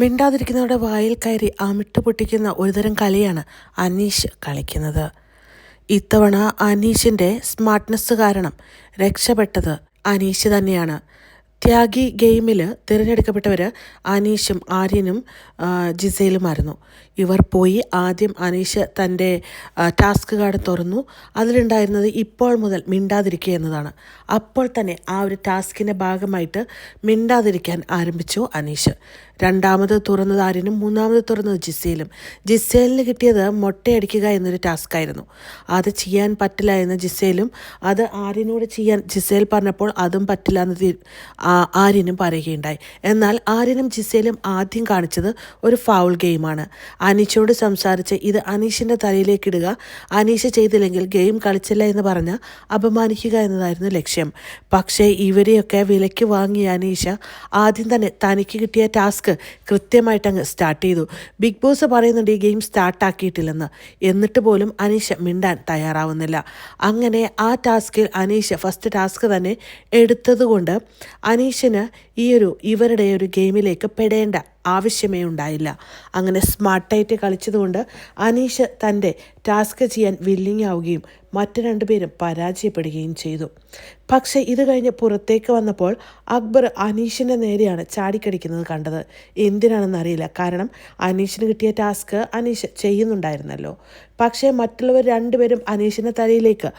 മിണ്ടാതിരിക്കുന്നവരുടെ വായിൽ കയറി അമിട്ട് പൊട്ടിക്കുന്ന ഒരുതരം കളിയാണ് അനീഷ് കളിക്കുന്നത്. ഇത്തവണ അനീഷിന്റെ സ്മാർട്ട്നെസ് കാരണം രക്ഷപ്പെട്ടത് അനീഷ് തന്നെയാണ്. ത്യാഗി ഗെയിമിൽ തിരഞ്ഞെടുക്കപ്പെട്ടവർ അനീഷും ആര്യനും ജിസയിലുമായിരുന്നു ഇവർ പോയി ആദ്യം അനീഷ് തന്റെ ടാസ്ക് കാർഡ് തുറന്നു. അതിലുണ്ടായിരുന്നത് ഇപ്പോൾ മുതൽ മിണ്ടാതിരിക്കുക എന്നതാണ്. അപ്പോൾ തന്നെ ആ ഒരു ടാസ്കിന്റെ ഭാഗമായിട്ട് മിണ്ടാതിരിക്കാൻ ആരംഭിച്ചു അനീഷ്. രണ്ടാമത് തുറന്നത് ആര്യനും മൂന്നാമത് തുറന്നത് ജിസേലും. ജിസേലിന് കിട്ടിയത് മൊട്ടയടിക്കുക എന്നൊരു ടാസ്ക് ആയിരുന്നു. അത് ചെയ്യാൻ പറ്റില്ല എന്ന് ജിസേലും അത് ആര്യനോട് ചെയ്യാൻ ജിസേൽ പറഞ്ഞപ്പോൾ അതും പറ്റില്ല എന്ന് ആര്യനും പറയുകയുണ്ടായി. എന്നാൽ ആര്യനും ജിസേലും ആദ്യം കാണിച്ചത് ഒരു ഫൗൾ ഗെയിമാണ് അനീഷോട് സംസാരിച്ച് ഇത് അനീഷിന്റെ തലയിലേക്ക് ഇടുക. അനീഷ് ചെയ്തില്ലെങ്കിൽ ഗെയിം കളിച്ചില്ല എന്ന് പറഞ്ഞ് അപമാനിക്കുക എന്നതായിരുന്നു ലക്ഷ്യം. പക്ഷേ ഇവരെയൊക്കെ വിലയ്ക്ക് വാങ്ങിയ അനീഷ ആദ്യം തന്നെ തനിക്ക് കിട്ടിയ ടാസ്ക് കൃത്യമായിട്ട് അങ്ങ് സ്റ്റാർട്ട് ചെയ്തു. ബിഗ് ബോസ് പറയുന്നുണ്ട് ഈ ഗെയിം സ്റ്റാർട്ടാക്കിയിട്ടില്ലെന്ന് എന്നിട്ട് പോലും അനീഷ മിണ്ടാൻ തയ്യാറാവുന്നില്ല. അങ്ങനെ ആ ടാസ്കിൽ അനീഷ ഫസ്റ്റ് ടാസ്ക് തന്നെ എടുത്തതുകൊണ്ട് അനീഷിന് ഈ ഒരു ഇവരുടെ ഒരു ഗെയിമിലേക്ക് പെടേണ്ട ആവശ്യമേ ഉണ്ടായില്ല. അങ്ങനെ സ്മാർട്ടായിട്ട് കളിച്ചതുകൊണ്ട് അനീഷ് തന്റെ ടാസ്ക് ചെയ്യാൻ വില്ലിങ് ആവുകയും മറ്റു രണ്ടുപേരും പരാജയപ്പെടുകയും ചെയ്തു. പക്ഷേ ഇത് കഴിഞ്ഞ് പുറത്തേക്ക് വന്നപ്പോൾ അക്ബർ അനീഷിന്റെ നേരെയാണ് ചാടിക്കടിക്കുന്നത് കണ്ടത്. എന്തിനാണെന്നറിയില്ല കാരണം അനീഷിന് കിട്ടിയ ടാസ്ക് അനീഷ് ചെയ്യുന്നുണ്ടായിരുന്നല്ലോ. പക്ഷേ മറ്റുള്ളവർ രണ്ടുപേരും അനീഷിന്റെ തലയിലേക്ക്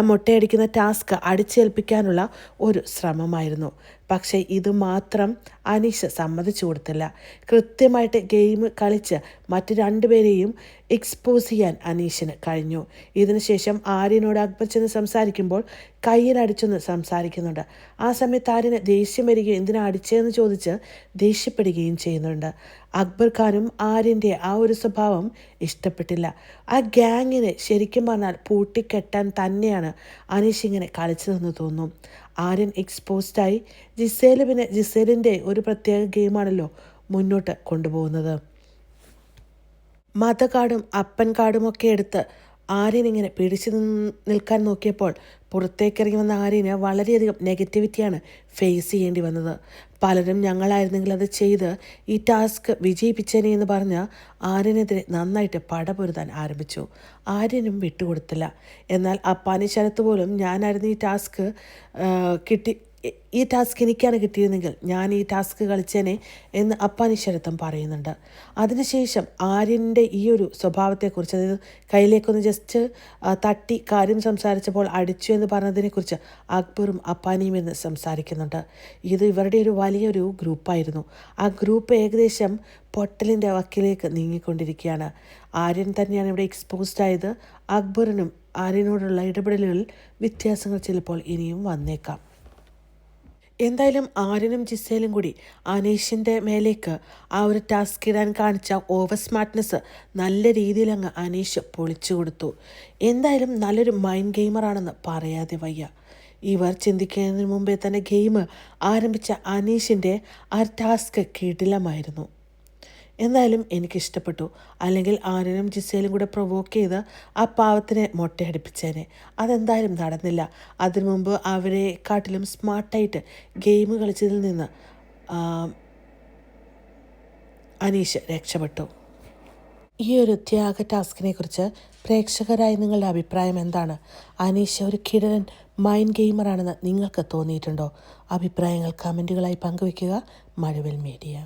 മുട്ടയടിക്കുന്ന ടാസ്ക് അടിച്ചേൽപ്പിക്കാനുള്ള ഒരു ശ്രമമായിരുന്നു. പക്ഷേ ഇത് മാത്രം അനീഷ് സമ്മതിച്ചു കൊടുത്തില്ല. കൃത്യമായിട്ട് ഗെയിം കളിച്ച് മറ്റു രണ്ടുപേരെയും എക്സ്പോസ് ചെയ്യാൻ അനീഷിന് കഴിഞ്ഞു. ഇതിനുശേഷം ആര്യനോട് അക്ബർ ചെന്ന് സംസാരിക്കുമ്പോൾ കയ്യിലടിച്ചൊന്ന് സംസാരിക്കുന്നുണ്ട്. ആ സമയത്ത് ആര്യന് ദേഷ്യം വരികയും എന്തിനാ അടിച്ചതെന്ന് ചോദിച്ച് ദേഷ്യപ്പെടുകയും ചെയ്യുന്നുണ്ട്. അക്ബർ ഖാനും ആര്യന്റെ ആ ഒരു സ്വഭാവം ഇഷ്ടപ്പെട്ടില്ല. ആ ഗ്യാങ്ങിനെ ശരിക്കും പറഞ്ഞാൽ പൂട്ടിക്കെട്ടാൻ തന്നെയാണ് അനീഷ് ഇങ്ങനെ കളിച്ചതെന്ന് തോന്നും. ആര്യൻ എക്സ്പോസ്ഡായി ജിസേൽ പിന്നെ ജിസേലിന്റെ ഒരു പ്രത്യേക ഗെയിമാണല്ലോ മുന്നോട്ട് കൊണ്ടുപോകുന്നത്. മതകാടും അപ്പൻ കാർഡും ഒക്കെ എടുത്ത് ആര്യൻ ഇങ്ങനെ പിടിച്ചു നിൽക്കാൻ നോക്കിയപ്പോൾ പുറത്തേക്കിറങ്ങി വന്ന ആര്യന് വളരെയധികം നെഗറ്റിവിറ്റിയാണ് ഫേസ് ചെയ്യേണ്ടി വന്നത്. പലരും ഞങ്ങളായിരുന്നെങ്കിൽ അത് ചെയ്ത് ഈ ടാസ്ക് വിജയിപ്പിച്ചേനെ എന്ന് പറഞ്ഞ് ആര്യനെതിരെ നന്നായിട്ട് പടപൊരുതാൻ ആരംഭിച്ചു. ആര്യനും വിട്ടുകൊടുത്തില്ല. എന്നാൽ അപ്പാനി ശരത്ത് പോലും ഞാനായിരുന്നു ഈ ടാസ്ക് കിട്ടി ഈ ടാസ്ക് എനിക്കാണ് കിട്ടിയിരുന്നെങ്കിൽ ഞാൻ ഈ ടാസ്ക് കളിച്ചേനെ എന്ന് അപ്പാനി ശരത്തം പറയുന്നുണ്ട്. അതിനുശേഷം ആര്യന്റെ ഈ ഒരു സ്വഭാവത്തെക്കുറിച്ച് അതായത് കയ്യിലേക്കൊന്ന് ജസ്റ്റ് തട്ടി കാര്യം സംസാരിച്ചപ്പോൾ അടിച്ചു എന്ന് പറഞ്ഞതിനെക്കുറിച്ച് അക്ബറും അപ്പാനിയും എന്ന് സംസാരിക്കുന്നുണ്ട്. ഇത് ഇവരുടെ ഒരു വലിയൊരു ഗ്രൂപ്പായിരുന്നു. ആ ഗ്രൂപ്പ് ഏകദേശം പൊട്ടലിന്റെ വക്കിലേക്ക് നീങ്ങിക്കൊണ്ടിരിക്കുകയാണ്. ആര്യൻ തന്നെയാണ് ഇവിടെ എക്സ്പോസ്ഡ് ആയത്. അക്ബറിനും ആര്യനോടുള്ള ഇടപെടലുകളിൽ വ്യത്യാസങ്ങൾ ചിലപ്പോൾ ഇനിയും വന്നേക്കാം. എന്തായാലും ആര്യനും ജിസേലും കൂടി അനീഷിന്റെ മേലേക്ക് ആ ഒരു ടാസ്ക് ഇടാൻ കാണിച്ച ഓവർ സ്മാർട്ട്നെസ് നല്ല രീതിയിൽ അങ്ങ് അനീഷ് പൊളിച്ചു കൊടുത്തു. എന്തായാലും നല്ലൊരു മൈൻഡ് ഗെയിമറാണെന്ന് പറയാതെ വയ്യ. ഇവർ ചിന്തിക്കുന്നതിന് മുമ്പേ തന്നെ ഗെയിം ആരംഭിച്ച അനീഷിന്റെ ആ ടാസ്ക് കിടിലമായിരുന്നു. എന്തായാലും എനിക്കിഷ്ടപ്പെട്ടു. അല്ലെങ്കിൽ ആര്യനും ജിസയിലും കൂടെ പ്രൊവോക്ക് ചെയ്ത് ആ പാവത്തിനെ മൊട്ടയടിപ്പിച്ചേനെ. അതെന്തായാലും നടന്നില്ല. അതിനു മുമ്പ് അവരെ കാട്ടിലും സ്മാർട്ടായിട്ട് ഗെയിം കളിച്ചതിൽ നിന്ന് അനീഷ് രക്ഷപ്പെട്ടു. ഈ ഒരു ത്യാഗ ടാസ്കിനെ കുറിച്ച് പ്രേക്ഷകരായി നിങ്ങളുടെ അഭിപ്രായം എന്താണ്? അനീഷ് ഒരു കിടരൻ മൈൻഡ് ഗെയിമറാണെന്ന് നിങ്ങൾക്ക് തോന്നിയിട്ടുണ്ടോ? അഭിപ്രായങ്ങൾ കമന്റുകളായി പങ്കുവയ്ക്കുക മഴവിൽ മീഡിയ